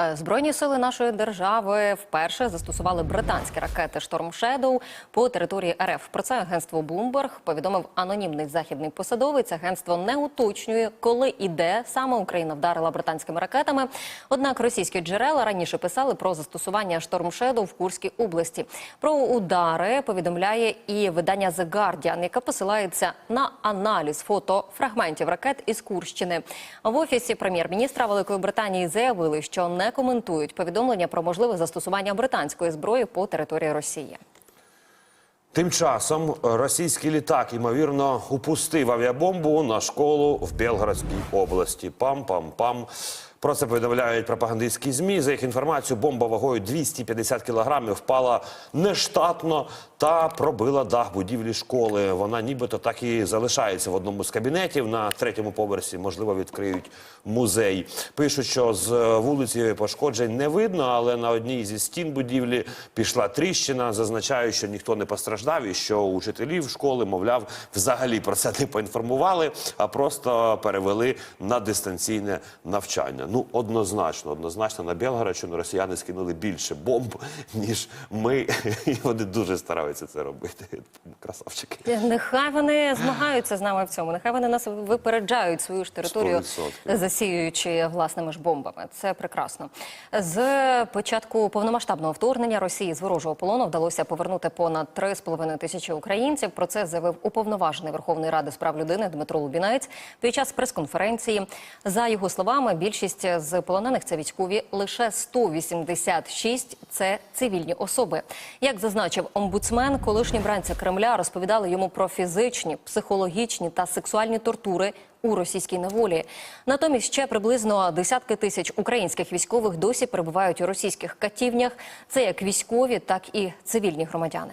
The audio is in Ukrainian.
Е, Збройні сили нашої держави вперше застосували британські ракети Шторм Шедоу по території РФ. Про це агентство Bloomberg повідомив анонімний західний посадовець. Агентство не уточнює, коли і де саме Україна вдарила британськими ракетами. Однак російські джерела раніше писали про застосування Шторм Шедоу в Курській області. Про удари повідомляє і видання The Guardian, яке посилається на аналіз фото фрагментів ракет із Курщини. В офісі прем'єр-міністра Великої Британії заявили, що не коментують повідомлення про можливе застосування британської зброї по території Росії. Тим часом російський літак, ймовірно, упустив авіабомбу на школу в Белгородській області. Пам-пам-пам. Про це повідомляють пропагандистські змі. За їх інформацією, бомба вагою 250 кілограмів впала нештатно та пробила дах будівлі школи. Вона нібито так і залишається в одному з кабінетів на третьому поверсі. Можливо, відкриють музей. Пишуть, що з вулиці пошкоджень не видно, але на одній зі стін будівлі пішла тріщина. Зазначають, що ніхто не постраждав і що учителів школи, мовляв, взагалі про це не поінформували, а просто перевели на дистанційне навчання. Ну, однозначно, однозначно на Білгородщину росіяни скинули більше бомб, ніж ми. І вони дуже стараються це робити. Красавчики. Нехай вони змагаються з нами в цьому. Нехай вони нас випереджають свою ж територію, 100%. засіюючи власними ж бомбами. Це прекрасно. З початку повномасштабного вторгнення Росії з ворожого полону вдалося повернути понад 3,5 тисячі українців. Про це заявив уповноважений Верховної Ради з прав людини Дмитро Лубінець під час прес-конференції. За його словами, більшість з полонених це військові, лише 186 – це цивільні особи. Як зазначив омбудсмен, колишні бранці Кремля розповідали йому про фізичні, психологічні та сексуальні тортури у російській неволі. Натомість ще приблизно десятки тисяч українських військових досі перебувають у російських катівнях. Це як військові, так і цивільні громадяни.